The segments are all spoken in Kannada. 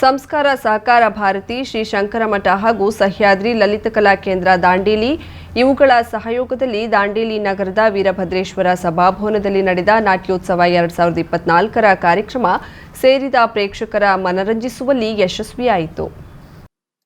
ಸಂಸ್ಕಾರ ಸಹಕಾರ ಭಾರತಿ, ಶ್ರೀ ಶಂಕರಮಠ ಹಾಗೂ ಸಹ್ಯಾದ್ರಿ ಲಲಿತ ಕಲಾ ಕೇಂದ್ರ ದಾಂಡೇಲಿ. ಇವುಗಳ ಸಹಯೋಗದಲ್ಲಿ ದಾಂಡೇಲಿ ನಗರದ ವೀರಭದ್ರೇಶ್ವರ ಸಭಾಭವನದಲ್ಲಿ ನಡೆದ ನಾಟ್ಯೋತ್ಸವ ಎರಡ್ ಸಾವಿರದ ಇಪ್ಪತ್ನಾಲ್ಕರ ಕಾರ್ಯಕ್ರಮ ಸೇರಿದ ಪ್ರೇಕ್ಷಕರ ಮನರಂಜಿಸುವಲ್ಲಿ ಯಶಸ್ವಿಯಾಯಿತು.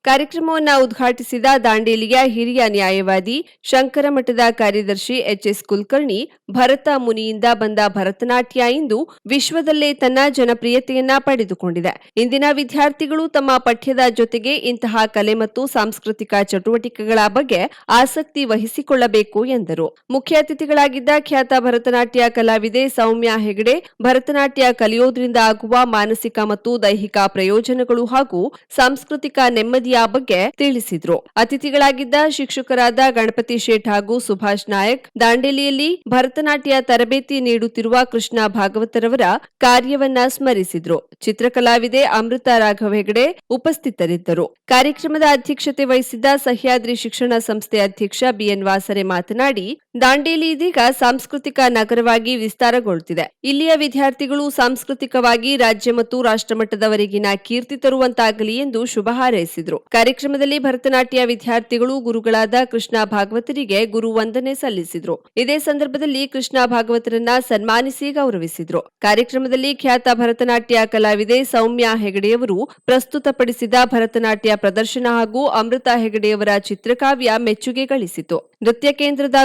ಕಾರ್ಯಕ್ರಮವನ್ನು ಉದ್ಘಾಟಿಸಿದ ದಾಂಡೇಲಿಯ ಹಿರಿಯ ನ್ಯಾಯವಾದಿ ಶಂಕರಮಠದ ಕಾರ್ಯದರ್ಶಿ ಎಚ್ಎಸ್ ಕುಲಕರ್ಣಿ, ಭರತ ಮುನಿಯಿಂದ ಬಂದ ಭರತನಾಟ್ಯ ಇಂದು ವಿಶ್ವದಲ್ಲೇ ತನ್ನ ಜನಪ್ರಿಯತೆಯನ್ನ ಪಡೆದುಕೊಂಡಿದೆ. ಇಂದಿನ ವಿದ್ಯಾರ್ಥಿಗಳು ತಮ್ಮ ಪಠ್ಯದ ಜೊತೆಗೆ ಇಂತಹ ಕಲೆ ಮತ್ತು ಸಾಂಸ್ಕೃತಿಕ ಚಟುವಟಿಕೆಗಳ ಬಗ್ಗೆ ಆಸಕ್ತಿ ವಹಿಸಿಕೊಳ್ಳಬೇಕು ಎಂದರು. ಮುಖ್ಯ ಅತಿಥಿಗಳಾಗಿದ್ದ ಖ್ಯಾತ ಭರತನಾಟ್ಯ ಕಲಾವಿದೆ ಸೌಮ್ಯ ಹೆಗಡೆ, ಭರತನಾಟ್ಯ ಕಲಿಯೋದ್ರಿಂದ ಆಗುವ ಮಾನಸಿಕ ಮತ್ತು ದೈಹಿಕ ಪ್ರಯೋಜನಗಳು ಹಾಗೂ ಸಾಂಸ್ಕೃತಿಕ ನೆಮ್ಮದಿಯ ಬಗ್ಗೆ ತಿಳಿಸಿದ್ರು. ಅತಿಥಿಗಳಾಗಿದ್ದ ಶಿಕ್ಷಕರಾದ ಗಣಪತಿ ಶೇಠ್ ಹಾಗೂ ಸುಭಾಷ್ ನಾಯಕ್, ದಾಂಡೇಲಿಯಲ್ಲಿ ಭರತನಾಟ್ಯ ತರಬೇತಿ ನೀಡುತ್ತಿರುವ ಕೃಷ್ಣ ಭಾಗವತರವರ ಕಾರ್ಯವನ್ನ ಸ್ಮರಿಸಿದ್ರು. ಚಿತ್ರಕಲಾವಿದೆ ಅಮೃತ ರಾಘವ್ ಹೆಗಡೆ ಉಪಸ್ಥಿತರಿದ್ದರು. ಕಾರ್ಯಕ್ರಮದ ಅಧ್ಯಕ್ಷತೆ ವಹಿಸಿದ್ದ ಸಹ್ಯಾದ್ರಿ ಶಿಕ್ಷಣ ಸಂಸ್ಥೆ ಅಧ್ಯಕ್ಷ ಬಿಎನ್ ವಾಸರೆ ಮಾತನಾಡಿ ದಾಂಡೇಲಿ ಇದೀಗ ಸಾಂಸ್ಕೃತಿಕ ನಗರವಾಗಿ ವಿಸ್ತಾರಗೊಳ್ಳುತ್ತಿದೆ. ಇಲ್ಲಿಯ ವಿದ್ಯಾರ್ಥಿಗಳು ಸಾಂಸ್ಕೃತಿಕವಾಗಿ ರಾಜ್ಯ ಮತ್ತು ರಾಷ್ಟ್ರಮಟ್ಟದವರೆಗಿನ ಕೀರ್ತಿ ತರುವಂತಾಗಲಿ ಎಂದು ಶುಭ ಹಾರೈಸಿದರು. ಕಾರ್ಯಕ್ರಮದಲ್ಲಿ ಭರತನಾಟ್ಯ ವಿದ್ಯಾರ್ಥಿಗಳು ಗುರುಗಳಾದ ಕೃಷ್ಣ ಭಾಗವತರಿಗೆ ಗುರು ವಂದನೆ ಸಲ್ಲಿಸಿದರು. ಇದೇ ಸಂದರ್ಭದಲ್ಲಿ ಕೃಷ್ಣ ಭಾಗವತರನ್ನ ಸನ್ಮಾನಿಸಿ ಗೌರವಿಸಿದರು. ಕಾರ್ಯಕ್ರಮದಲ್ಲಿ ಖ್ಯಾತ ಭರತನಾಟ್ಯ ಕಲಾವಿದೆ ಸೌಮ್ಯ ಹೆಗಡೆಯವರು ಪ್ರಸ್ತುತಪಡಿಸಿದ ಭರತನಾಟ್ಯ ಪ್ರದರ್ಶನ ಹಾಗೂ ಅಮೃತ ಹೆಗಡೆಯವರ ಚಿತ್ರಕಾವ್ಯ ಮೆಚ್ಚುಗೆ ಗಳಿಸಿತು. ನೃತ್ಯ ಕೇಂದ್ರದ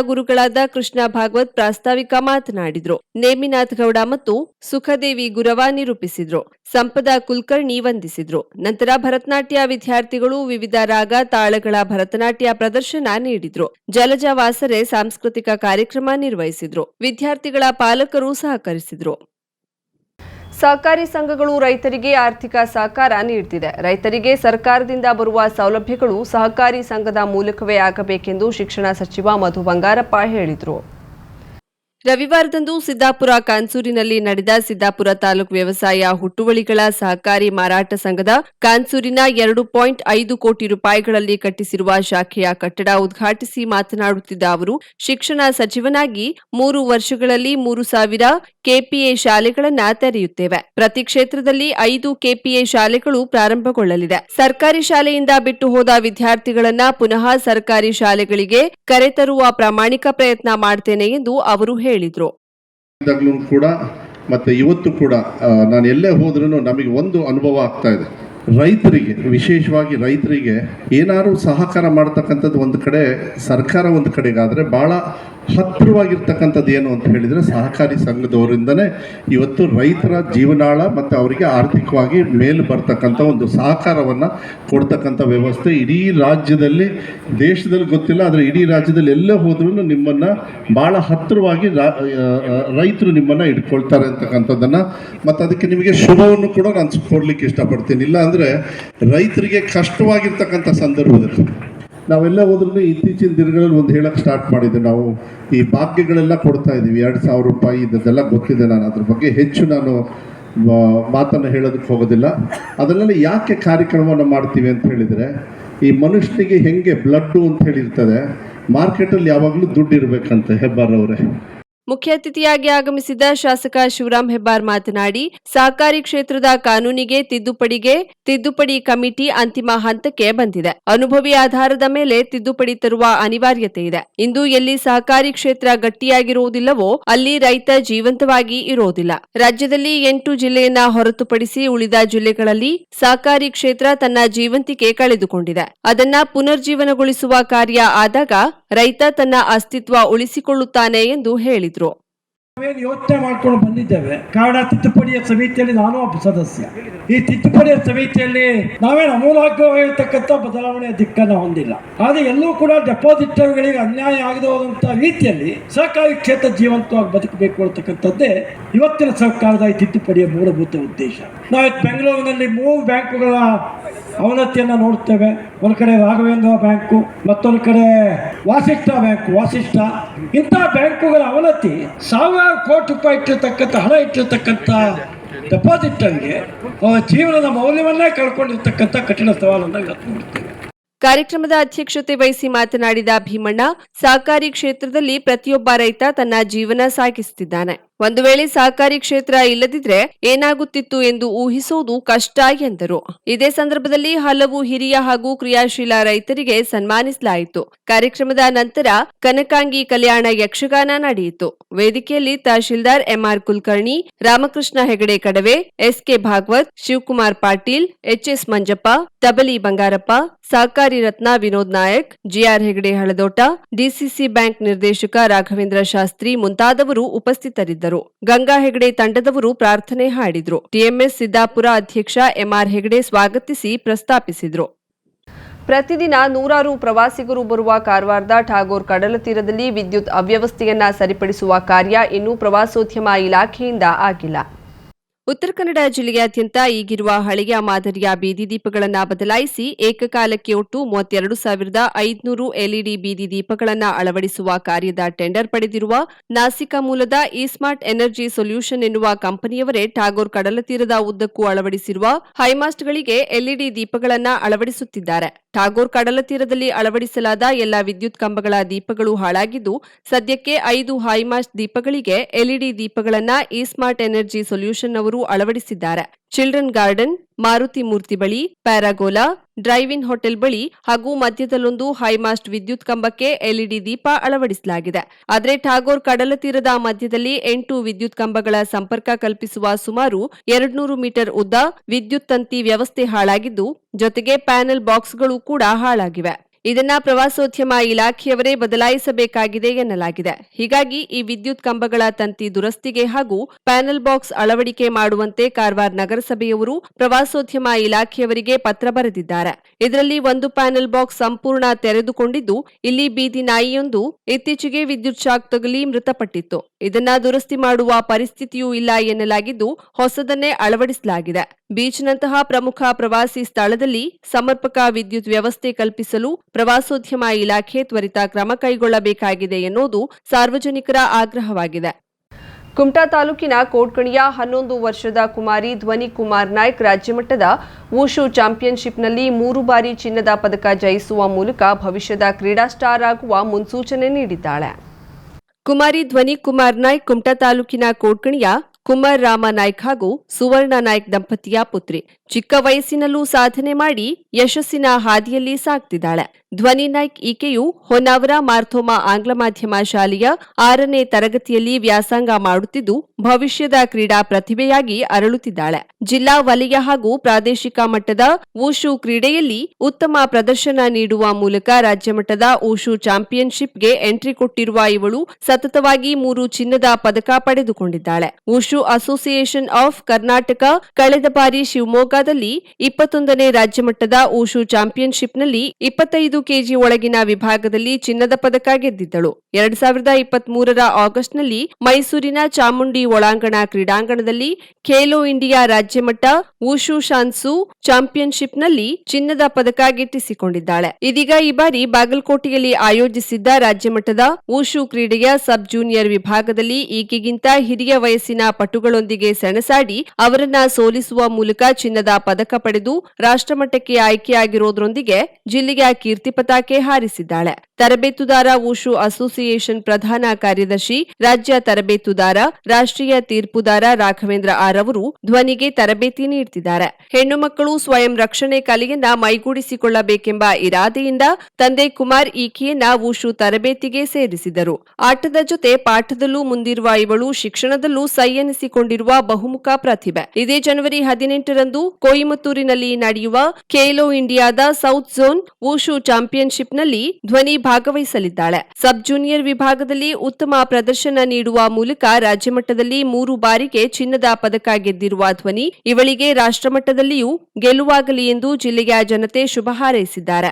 ಗುರುಗಳಾದ ಕೃಷ್ಣ ಭಾಗವತ್ ಪ್ರಾಸ್ತಾವಿಕ ಮಾತನಾಡಿದ್ರು. ನೇಮಿನಾಥ್ ಗೌಡ ಮತ್ತು ಸುಖದೇವಿ ಗುರವ ನಿರೂಪಿಸಿದ್ರು ಸಂಪದ ಕುಲಕರ್ಣಿ ವಂದಿಸಿದ್ರು. ನಂತರ ಭರತನಾಟ್ಯ ವಿದ್ಯಾರ್ಥಿಗಳು ವಿವಿಧ ರಾಗ, ತಾಳಗಳ ಭರತನಾಟ್ಯ ಪ್ರದರ್ಶನ ನೀಡಿದ್ರು. ಜಲಜ ವಾಸರೆ ಸಾಂಸ್ಕೃತಿಕ ಕಾರ್ಯಕ್ರಮ ನಿರ್ವಹಿಸಿದ್ರು. ವಿದ್ಯಾರ್ಥಿಗಳ ಪಾಲಕರು ಸಹಕರಿಸಿದ್ರು. ಸಹಕಾರಿ ಸಂಘಗಳು ರೈತರಿಗೆ ಆರ್ಥಿಕ ಸಹಕಾರ ನೀಡುತ್ತಿದೆ ರೈತರಿಗೆ ಸರ್ಕಾರದಿಂದ ಬರುವ ಸೌಲಭ್ಯಗಳು ಸಹಕಾರಿ ಸಂಘದ ಮೂಲಕವೇ ಆಗಬೇಕೆಂದು ಶಿಕ್ಷಣ ಸಚಿವ ಮಧು ಬಂಗಾರಪ್ಪ ಹೇಳಿದರು. ರವಿವಾರದಂದು ಸಿದ್ದಾಪುರ, ಕಾನ್ಸೂರಿನಲ್ಲಿ ನಡೆದ ಸಿದ್ದಾಪುರ ತಾಲೂಕು ವ್ಯವಸಾಯ ಹುಟ್ಟುವಳಿಗಳ ಸಹಕಾರಿ ಮಾರಾಟ ಸಂಘದ ಕಾನ್ಸೂರಿನ ಎರಡು ಪಾಯಿಂಟ್ ಐದು ಕೋಟಿ ರೂಪಾಯಿಗಳಲ್ಲಿ ಕಟ್ಟಿಸಿರುವ ಶಾಖೆಯ ಕಟ್ಟಡ ಉದ್ಘಾಟಿಸಿ ಮಾತನಾಡುತ್ತಿದ್ದ ಅವರು, ಶಿಕ್ಷಣ ಸಚಿವನಾಗಿ ಮೂರು ವರ್ಷಗಳಲ್ಲಿ ಮೂರು ಸಾವಿರ ಕೆಪಿಎ ಶಾಲೆಗಳನ್ನ ತೆರೆಯುತ್ತೇವೆ. ಪ್ರತಿ ಕ್ಷೇತ್ರದಲ್ಲಿ ಐದು ಕೆಪಿಎ ಶಾಲೆಗಳು ಪ್ರಾರಂಭಗೊಳ್ಳಲಿದೆ. ಸರ್ಕಾರಿ ಶಾಲೆಯಿಂದ ಬಿಟ್ಟು ಹೋದ ವಿದ್ಯಾರ್ಥಿಗಳನ್ನ ಪುನಃ ಸರ್ಕಾರಿ ಶಾಲೆಗಳಿಗೆ ಕರೆತರುವ ಪ್ರಾಮಾಣಿಕ ಪ್ರಯತ್ನ ಮಾಡ್ತೇನೆ ಎಂದು ಅವರು ಹೇಳಿದ್ರು. ಇದ್ದಾಗಲೂ ಕೂಡ ಮತ್ತೆ ಇವತ್ತು ಕೂಡ ನಾನು ಎಲ್ಲೇ ಹೋದ್ರೂ ನಮಗೆ ಒಂದು ಅನುಭವ ಆಗ್ತಾ ಇದೆ. ರೈತರಿಗೆ, ವಿಶೇಷವಾಗಿ ರೈತರಿಗೆ ಏನಾದ್ರು ಸಹಕಾರ ಮಾಡ್ತಕ್ಕಂಥದ್ದು ಒಂದು ಕಡೆ, ಸರ್ಕಾರ ಒಂದು ಕಡೆಗಾದರೆ ಭಾಳ ಹತ್ತಿರವಾಗಿರ್ತಕ್ಕಂಥದ್ದು ಏನು ಅಂತ ಹೇಳಿದರೆ ಸಹಕಾರಿ ಸಂಘದವರಿಂದನೇ ಇವತ್ತು ರೈತರ ಜೀವನಾಳ ಮತ್ತು ಅವರಿಗೆ ಆರ್ಥಿಕವಾಗಿ ಮೇಲು ಬರ್ತಕ್ಕಂಥ ಒಂದು ಸಹಕಾರವನ್ನು ಕೊಡ್ತಕ್ಕಂಥ ವ್ಯವಸ್ಥೆ ಇಡೀ ರಾಜ್ಯದಲ್ಲಿ, ದೇಶದಲ್ಲಿ ಗೊತ್ತಿಲ್ಲ, ಆದರೆ ಇಡೀ ರಾಜ್ಯದಲ್ಲಿ ಎಲ್ಲೇ ಹೋದ್ರೂ ನಿಮ್ಮನ್ನು ಭಾಳ ಹತ್ತಿರವಾಗಿ ರೈತರು ನಿಮ್ಮನ್ನು ಇಟ್ಕೊಳ್ತಾರೆ ಅಂತಕ್ಕಂಥದ್ದನ್ನು ಮತ್ತು ಅದಕ್ಕೆ ನಿಮಗೆ ಶುಭವನ್ನು ಕೂಡ ನಾನು ಕೊಡಲಿಕ್ಕೆ ಇಷ್ಟಪಡ್ತೀನಿ. ಇಲ್ಲ ಅಂದರೆ ರೈತರಿಗೆ ಕಷ್ಟವಾಗಿರ್ತಕ್ಕಂಥ ಸಂದರ್ಭದಲ್ಲಿ ನಾವೆಲ್ಲ ಹೋದ್ರೂ ಇತ್ತೀಚಿನ ದಿನಗಳಲ್ಲಿ ಒಂದು ಹೇಳಕ್ಕೆ ಸ್ಟಾರ್ಟ್ ಮಾಡಿದ್ದೆ ನಾವು ಈ ಭಾಗ್ಯಗಳೆಲ್ಲ ಕೊಡ್ತಾ ಇದ್ದೀವಿ. ಎರಡು ಸಾವಿರ ರೂಪಾಯಿ ಇದೆಲ್ಲ ಗೊತ್ತಿದೆ ನಾನು ಅದ್ರ ಬಗ್ಗೆ. ಹೆಚ್ಚು ನಾನು ಮಾತನ್ನು ಹೇಳೋದಕ್ಕೆ ಹೋಗೋದಿಲ್ಲ. ಅದನ್ನೆಲ್ಲ ಯಾಕೆ ಕಾರ್ಯಕ್ರಮವನ್ನು ಮಾಡ್ತೀವಿ ಅಂತ ಹೇಳಿದರೆ, ಈ ಮನುಷ್ಯನಿಗೆ ಹೆಂಗೆ ಬ್ಲಡ್ಡು ಅಂತ ಹೇಳಿರ್ತದೆ ಮಾರ್ಕೆಟಲ್ಲಿ ಯಾವಾಗಲೂ ದುಡ್ಡು ಇರಬೇಕಂತೆ ಹೆಬ್ಬಾರವ್ರೆ ಮುಖ್ಯ ಅತಿಥಿಯಾಗಿ ಆಗಮಿಸಿದ ಶಾಸಕ ಶಿವರಾಮ್ ಹೆಬ್ಬಾರ್ ಮಾತನಾಡಿ, ಸಹಕಾರಿ ಕ್ಷೇತ್ರದ ಕಾನೂನಿಗೆ ತಿದ್ದುಪಡಿಗೆ ತಿದ್ದುಪಡಿ ಕಮಿಟಿ ಅಂತಿಮ ಹಂತಕ್ಕೆ ಬಂದಿದೆ. ಅನುಭವಿ ಆಧಾರದ ಮೇಲೆ ತಿದ್ದುಪಡಿ ತರುವ ಅನಿವಾರ್ಯತೆ ಇದೆ. ಇಂದು ಎಲ್ಲಿ ಸಹಕಾರಿ ಕ್ಷೇತ್ರ ಗಟ್ಟಿಯಾಗಿರುವುದಿಲ್ಲವೋ, ಅಲ್ಲಿ ರೈತ ಜೀವಂತವಾಗಿ ಇರೋದಿಲ್ಲ ರಾಜ್ಯದಲ್ಲಿ ಎಂಟು ಜಿಲ್ಲೆಯನ್ನ ಹೊರತುಪಡಿಸಿ ಉಳಿದ ಜಿಲ್ಲೆಗಳಲ್ಲಿ ಸಹಕಾರಿ ಕ್ಷೇತ್ರ ತನ್ನ ಜೀವಂತಿಕೆ ಕಳೆದುಕೊಂಡಿದೆ. ಅದನ್ನ ಪುನರ್ಜೀವನಗೊಳಿಸುವ ಕಾರ್ಯ ಆದಾಗ ರೈತ ತನ್ನ ಅಸ್ತಿತ್ವ ಉಳಿಸಿಕೊಳ್ಳುತ್ತಾನೆ ಎಂದು ಹೇಳಿದ್ರು. ನಾವೇನು ಯೋಚನೆ ಮಾಡ್ಕೊಂಡು ಬಂದಿದ್ದೇವೆ. ಕಾರಣ ತಿದ್ದುಪಡಿಯ ಸಮಿತಿಯಲ್ಲಿ ನಾನು ಒಬ್ಬ ಸದಸ್ಯ. ಈ ತಿದ್ದುಪಡಿಯ ಸಮಿತಿಯಲ್ಲಿ ನಾವೇನು ಅಮೂಲಾಗ್ರವಾಗಿರ್ತಕ್ಕಂಥ ಬದಲಾವಣೆಯ ದಿಕ್ಕನ್ನು ಹೊಂದಿಲ್ಲ. ಆದರೆ ಎಲ್ಲೂ ಕೂಡ ಡೆಪಾಸಿಟರ್ಗಳಿಗೆ ಅನ್ಯಾಯ ಆಗದೆ ರೀತಿಯಲ್ಲಿ ಸಹಕಾರಿ ಕ್ಷೇತ್ರ ಜೀವಂತವಾಗಿ ಬದುಕಬೇಕು ಅಂತಕ್ಕಂಥದ್ದೇ ಇವತ್ತಿನ ಸರ್ಕಾರದ ಈ ತಿದ್ದುಪಡಿಯ ಮೂಲಭೂತ ಉದ್ದೇಶ. ನಾವು ಬೆಂಗಳೂರಿನಲ್ಲಿ ಮೂರು ಬ್ಯಾಂಕುಗಳ ಅವನತಿಯನ್ನು ನೋಡ್ತೇವೆ ಒಂದು ಕಡೆ ರಾಘವೇಂದ್ರ ಬ್ಯಾಂಕು, ಮತ್ತೊಂದು ಕಡೆ ವಾಸಿಷ್ಠ ಬ್ಯಾಂಕು, ವಾಸಿಷ್ಠ ಇಂಥ ಬ್ಯಾಂಕುಗಳ ಅವನತಿ ಸಾವಿರಾರು ಕೋಟಿ ರೂಪಾಯಿ ಇಟ್ಟಿರ್ತಕ್ಕಂಥ ಹಣ ಇಟ್ಟಿರ್ತಕ್ಕಂಥ ಡೆಪಾಸಿಟರ್ಗೆ ಅವರ ಜೀವನದ ಮೌಲ್ಯವನ್ನೇ ಕಳ್ಕೊಂಡಿರ್ತಕ್ಕಂಥ ಕಠಿಣ ಸವಾಲನ್ನು ಕಾರ್ಯಕ್ರಮದ ಅಧ್ಯಕ್ಷತೆ ವಹಿಸಿ ಮಾತನಾಡಿದ ಭೀಮಣ್ಣ, ಸಹಕಾರಿ ಕ್ಷೇತ್ರದಲ್ಲಿ ಪ್ರತಿಯೊಬ್ಬ ರೈತ ತನ್ನ ಜೀವನ ಸಾಗಿಸುತ್ತಿದ್ದಾನೆ. ಒಂದು ವೇಳೆ ಸಹಕಾರಿ ಕ್ಷೇತ್ರ ಇಲ್ಲದಿದ್ರೆ ಏನಾಗುತ್ತಿತ್ತು ಎಂದು ಊಹಿಸುವುದು ಕಷ್ಟ ಎಂದರು. ಇದೇ ಸಂದರ್ಭದಲ್ಲಿ ಹಲವು ಹಿರಿಯ ಹಾಗೂ ಕ್ರಿಯಾಶೀಲ ರೈತರಿಗೆ ಸನ್ಮಾನಿಸಲಾಯಿತು. ಕಾರ್ಯಕ್ರಮದ ನಂತರ ಕನಕಾಂಗಿ ಕಲ್ಯಾಣ ಯಕ್ಷಗಾನ ನಡೆಯಿತು. ವೇದಿಕೆಯಲ್ಲಿ tahsildar MR Kulkarni, Ramakrishna Hegde Kadave, SK Bhagwat, Shivakumar Patil, HS Manjappa, Tabali Bangarappa, ಸಹಕಾರಿ ರತ್ನ Vinod Nayak, GR Hegde Haladota, DCC bank ನಿರ್ದೇಶಕ ರಾಘವೇಂದ್ರ ಶಾಸ್ತ್ರಿ ಮುಂತಾದವರು ಉಪಸ್ಥಿತರಿದ್ದರು. ಗಂಗಾ ಹೆಗಡೆ ತಂಡದವರು ಪ್ರಾರ್ಥನೆ ಹಾಡಿದರು. ಟಿಎಂಎಸ್ ಸಿದ್ದಾಪುರ ಅಧ್ಯಕ್ಷ ಎಂಆರ್ ಹೆಗಡೆ ಸ್ವಾಗತಿಸಿ ಪ್ರಸ್ತಾಪಿಸಿದರು. ಪ್ರತಿದಿನ ನೂರಾರು ಪ್ರವಾಸಿಗರು ಬರುವ ಕಾರವಾರದ ಠಾಗೋರ್ ಕಡಲ ತೀರದಲ್ಲಿ ವಿದ್ಯುತ್ ಅವ್ಯವಸ್ಥೆಯನ್ನ ಸರಿಪಡಿಸುವ ಕಾರ್ಯ ಇನ್ನೂ ಪ್ರವಾಸೋದ್ಯಮ ಇಲಾಖೆಯಿಂದ ಆಗಿಲ್ಲ. ಉತ್ತರ ಕನ್ನಡ ಜಿಲ್ಲೆಯಾದ್ಯಂತ ಈಗಿರುವ ಹಳೆಯ ಮಾದರಿಯ ಬೀದಿ ದೀಪಗಳನ್ನು ಬದಲಾಯಿಸಿ ಏಕಕಾಲಕ್ಕೆ ಒಟ್ಟು ಮೂವತ್ತೆರಡು ಸಾವಿರದ ಐದುನೂರು ಎಲ್ಇಡಿ ಬೀದಿ ದೀಪಗಳನ್ನು ಅಳವಡಿಸುವ ಕಾರ್ಯದ ಟೆಂಡರ್ ಪಡೆದಿರುವ ನಾಸಿಕ ಮೂಲದ ಇ ಸ್ಮಾರ್ಟ್ ಎನರ್ಜಿ ಸೊಲ್ಯೂಷನ್ ಎನ್ನುವ ಕಂಪನಿಯವರೇ ಠಾಗೋರ್ ಕಡಲ ತೀರದ ಉದ್ದಕ್ಕೂ ಅಳವಡಿಸಿರುವ ಹೈಮಾಸ್ಟ್ಗಳಿಗೆ ಎಲ್ಇಡಿ ದೀಪಗಳನ್ನು ಅಳವಡಿಸುತ್ತಿದ್ದಾರೆ. ಠಾಗೋರ್ ಕಡಲ ತೀರದಲ್ಲಿ ಅಳವಡಿಸಲಾದ ಎಲ್ಲ ವಿದ್ಯುತ್ ಕಂಬಗಳ ದೀಪಗಳು ಹಾಳಾಗಿದ್ದು, ಸದ್ಯಕ್ಕೆ ಐದು ಹೈಮಾಸ್ಟ್ ದೀಪಗಳಿಗೆ ಎಲ್ಇಡಿ ದೀಪಗಳನ್ನು ಇ ಸ್ಮಾರ್ಟ್ ಎನರ್ಜಿ ಸೊಲ್ಯೂಷನ್ ಅವರು ಅಳವಡಿಸಿದ್ದಾರೆ. ಚಿಲ್ಡ್ರನ್ ಗಾರ್ಡನ್, ಮಾರುತಿ ಮೂರ್ತಿ ಬಳಿ, ಪ್ಯಾರಾಗೋಲಾ ಡ್ರೈವ್ ಇನ್ ಹೋಟೆಲ್ ಬಳಿ ಹಾಗೂ ಮಧ್ಯದಲ್ಲೊಂದು ಹೈಮಾಸ್ಟ್ ವಿದ್ಯುತ್ ಕಂಬಕ್ಕೆ ಎಲ್ಇಡಿ ದೀಪ ಅಳವಡಿಸಲಾಗಿದೆ. ಆದರೆ ಠಾಗೋರ್ ಕಡಲ ತೀರದ ಮಧ್ಯದಲ್ಲಿ ಎಂಟು ವಿದ್ಯುತ್ ಕಂಬಗಳ ಸಂಪರ್ಕ ಕಲ್ಪಿಸುವ ಸುಮಾರು ಎರಡ್ನೂರು ಮೀಟರ್ ಉದ್ದ ವಿದ್ಯುತ್ ತಂತಿ ವ್ಯವಸ್ಥೆ ಹಾಳಾಗಿದ್ದು, ಜೊತೆಗೆ ಪ್ಯಾನೆಲ್ ಬಾಕ್ಸ್ಗಳು ಕೂಡ ಹಾಳಾಗಿವೆ. ಇದನ್ನ ಪ್ರವಾಸೋದ್ಯಮ ಇಲಾಖೆಯವರೇ ಬದಲಾಯಿಸಬೇಕಾಗಿದೆ ಎನ್ನಲಾಗಿದೆ. ಹೀಗಾಗಿ ಈ ವಿದ್ಯುತ್ ಕಂಬಗಳ ತಂತಿ ದುರಸ್ತಿಗೆ ಹಾಗೂ ಪ್ಯಾನೆಲ್ ಬಾಕ್ಸ್ ಅಳವಡಿಕೆ ಮಾಡುವಂತೆ ಕಾರವಾರ ನಗರಸಭೆಯವರು ಪ್ರವಾಸೋದ್ಯಮ ಇಲಾಖೆಯವರಿಗೆ ಪತ್ರ ಬರೆದಿದ್ದಾರೆ. ಇದರಲ್ಲಿ ಒಂದು ಪ್ಯಾನೆಲ್ ಬಾಕ್ಸ್ ಸಂಪೂರ್ಣ ತೆರೆದುಕೊಂಡಿದ್ದು, ಇಲ್ಲಿ ಬೀದಿ ನಾಯಿಯೊಂದು ಇತ್ತೀಚೆಗೆ ವಿದ್ಯುತ್ ಶಾಕ್ ತಗುಲಿ ಮೃತಪಟ್ಟಿತ್ತು. ಇದನ್ನ ದುರಸ್ತಿ ಮಾಡುವ ಪರಿಸ್ಥಿತಿಯೂ ಇಲ್ಲ ಎನ್ನಲಾಗಿದ್ದು, ಹೊಸದನ್ನೇ ಅಳವಡಿಸಲಾಗಿದೆ. ಬೀಚ್ನಂತಹ ಪ್ರಮುಖ ಪ್ರವಾಸಿ ಸ್ಥಳದಲ್ಲಿ ಸಮರ್ಪಕ ವಿದ್ಯುತ್ ವ್ಯವಸ್ಥೆ ಕಲ್ಪಿಸಲು ಪ್ರವಾಸೋದ್ಯಮ ಇಲಾಖೆ ತ್ವರಿತ ಕ್ರಮ ಕೈಗೊಳ್ಳಬೇಕಾಗಿದೆ ಎನ್ನುವುದು ಸಾರ್ವಜನಿಕರ ಆಗ್ರಹವಾಗಿದೆ. ಕುಮಟಾ ತಾಲೂಕಿನ ಕೋಟ್ಕಣಿಯ ಹನ್ನೊಂದು ವರ್ಷದ ಕುಮಾರಿ ಧ್ವನಿ ಕುಮಾರ್ ನಾಯ್ಕ್ ರಾಜ್ಯಮಟ್ಟದ ವೂಶು ಚಾಂಪಿಯನ್ಶಿಪ್ನಲ್ಲಿ ಮೂರು ಬಾರಿ ಚಿನ್ನದ ಪದಕ ಜಯಿಸುವ ಮೂಲಕ ಭವಿಷ್ಯದ ಕ್ರೀಡಾ ಸ್ಟಾರ್ ಆಗುವ ಮುನ್ಸೂಚನೆ ನೀಡಿದ್ದಾಳೆ. ಕುಮಾರಿ ಧ್ವನಿ ಕುಮಾರ್ ನಾಯ್ಕ್ ಕುಮಟಾ ತಾಲೂಕಿನ ಕೋಟ್ಕಣಿಯ ಕುಮಾರ್ ರಾಮ ನಾಯ್ಕ್ ಹಾಗೂ ಸುವರ್ಣ ನಾಯ್ಕ್ ದಂಪತಿಯ ಪುತ್ರಿ ಚಿಕ್ಕ ವಯಸ್ಸಿನಲ್ಲೂ ಸಾಧನೆ ಮಾಡಿ ಯಶಸ್ಸಿನ ಹಾದಿಯಲ್ಲಿ ಸಾಗ್ತಿದ್ದಾಳೆ ಧ್ವನಿ ನಾಯ್ಕ್ ಈಕೆಯು ಹೊನ್ನಾವರ ಮಾರ್ಥೋಮಾ ಆಂಗ್ಲ ಮಾಧ್ಯಮ ಶಾಲೆಯ ಆರನೇ ತರಗತಿಯಲ್ಲಿ ವ್ಯಾಸಂಗ ಮಾಡುತ್ತಿದ್ದು, ಭವಿಷ್ಯದ ಕ್ರೀಡಾ ಪ್ರತಿಭೆಯಾಗಿ ಅರಳುತ್ತಿದ್ದಾಳೆ. ಜಿಲ್ಲಾ ವಲಯ ಹಾಗೂ ಪ್ರಾದೇಶಿಕ ಮಟ್ಟದ ವೂಶು ಕ್ರೀಡೆಯಲ್ಲಿ ಉತ್ತಮ ಪ್ರದರ್ಶನ ನೀಡುವ ಮೂಲಕ ರಾಜ್ಯಮಟ್ಟದ ವೂಶು ಚಾಂಪಿಯನ್ಶಿಪ್ಗೆ ಎಂಟ್ರಿ ಕೊಟ್ಟಿರುವ ಇವಳು ಸತತವಾಗಿ ಮೂರು ಚಿನ್ನದ ಪದಕ ಪಡೆದುಕೊಂಡಿದ್ದಾಳೆ. ವೂಶು ಅಸೋಸಿಯೇಷನ್ ಆಫ್ ಕರ್ನಾಟಕ, ಕಳೆದ ಬಾರಿ ಶಿವಮೊಗ್ಗದಲ್ಲಿ ಇಪ್ಪತ್ತೊಂದನೇ ರಾಜ್ಯಮಟ್ಟದ ಊಶು ಚಾಂಪಿಯನ್ಶಿಪ್ನಲ್ಲಿ ಇಪ್ಪತ್ತೈದು ಕೆಜಿ ಒಳಗಿನ ವಿಭಾಗದಲ್ಲಿ ಚಿನ್ನದ ಪದಕ ಗೆದ್ದಿದ್ದಳು. ಎರಡ್ ಸಾವಿರದ ಇಪ್ಪತ್ತ್ ಮೂರರ ಆಗಸ್ಟ್ನಲ್ಲಿ ಮೈಸೂರಿನ ಚಾಮುಂಡಿ ಒಳಾಂಗಣ ಕ್ರೀಡಾಂಗಣದಲ್ಲಿ ಖೇಲೋ ಇಂಡಿಯಾ ರಾಜ್ಯಮಟ್ಟ ಊಶು ಶಾನ್ಸು ಚಾಂಪಿಯನ್ಶಿಪ್ನಲ್ಲಿ ಚಿನ್ನದ ಪದಕ ಗಿಟ್ಟಿಸಿಕೊಂಡಿದ್ದಾಳೆ. ಇದೀಗ ಈ ಬಾರಿ ಬಾಗಲಕೋಟೆಯಲ್ಲಿ ಆಯೋಜಿಸಿದ್ದ ರಾಜ್ಯಮಟ್ಟದ ಊಶು ಕ್ರೀಡೆಯ ಸಬ್ ಜೂನಿಯರ್ ವಿಭಾಗದಲ್ಲಿ ಈಕೆಗಿಂತ ಹಿರಿಯ ವಯಸ್ಸಿನ ಪಟುಗಳೊಂದಿಗೆ ಸೆಣಸಾಡಿ ಅವರನ್ನ ಸೋಲಿಸುವ ಮೂಲಕ ಚಿನ್ನದ ಪದಕ ಪಡೆದು ರಾಷ್ಟ್ರಮಟ್ಟಕ್ಕೆ ಆಯ್ಕೆಯಾಗಿರೋದ್ರೊಂದಿಗೆ ಜಿಲ್ಲೆಯ ಕೀರ್ತಿ ಪತಾಕೆ ಹಾರಿಸಿದ್ದಾಳೆ. ತರಬೇತುದಾರ ಊಶು ಅಸೋಸಿಯೇಷನ್ ಪ್ರಧಾನ ಕಾರ್ಯದರ್ಶಿ, ರಾಜ್ಯ ತರಬೇತುದಾರ, ರಾಷ್ಟ್ರೀಯ ತೀರ್ಪುದಾರ ರಾಘವೇಂದ್ರ ಆರ್ ಅವರು ಧ್ವನಿಗೆ ತರಬೇತಿ ನೀಡುತ್ತಿದ್ದಾರೆ ಹೆಣ್ಣು ಮಕ್ಕಳು ಸ್ವಯಂ ರಕ್ಷಣೆ ಕಲೆಯನ್ನ ಮೈಗೂಡಿಸಿಕೊಳ್ಳಬೇಕೆಂಬ ಇರಾದೆಯಿಂದ ತಂದೆ ಕುಮಾರ್ ಈಕೆಯನ್ನ ಊಶು ತರಬೇತಿಗೆ ಸೇರಿಸಿದರು. ಆಟದ ಜೊತೆ ಪಾಠದಲ್ಲೂ ಮುಂದಿರುವ ಇವಳು ಶಿಕ್ಷಣದಲ್ಲೂ ಸೈ ಎನಿಸಿಕೊಂಡಿರುವ ಬಹುಮುಖ ಪ್ರತಿಭೆ. ಇದೇ ಜನವರಿ ಹದಿನೆಂಟರಂದು ಕೊಯಿಮತ್ತೂರಿನಲ್ಲಿ ನಡೆಯುವ ಖೇಲೋ ಇಂಡಿಯಾದ ಸೌತ್ ಝೋನ್ ವೂಶು ಚಾಂಪಿಯನ್ಶಿಪ್ನಲ್ಲಿ ಧ್ವನಿ ಭಾಗವಹಿಸಲಿದ್ದಾಳೆ. ಸಬ್ ಜೂನಿಯರ್ ವಿಭಾಗದಲ್ಲಿ ಉತ್ತಮ ಪ್ರದರ್ಶನ ನೀಡುವ ಮೂಲಕ ರಾಜ್ಯಮಟ್ಟದಲ್ಲಿ ಮೂರು ಬಾರಿಗೆ ಚಿನ್ನದ ಪದಕ ಗೆದ್ದಿರುವ ಧ್ವನಿ ಇವಳಿಗೆ ರಾಷ್ಟ್ರಮಟ್ಟದಲ್ಲಿಯೂ ಗೆಲುವಾಗಲಿ ಎಂದು ಜಿಲ್ಲೆಯ ಜನತೆ ಶುಭ ಹಾರೈಸಿದ್ದಾರೆ.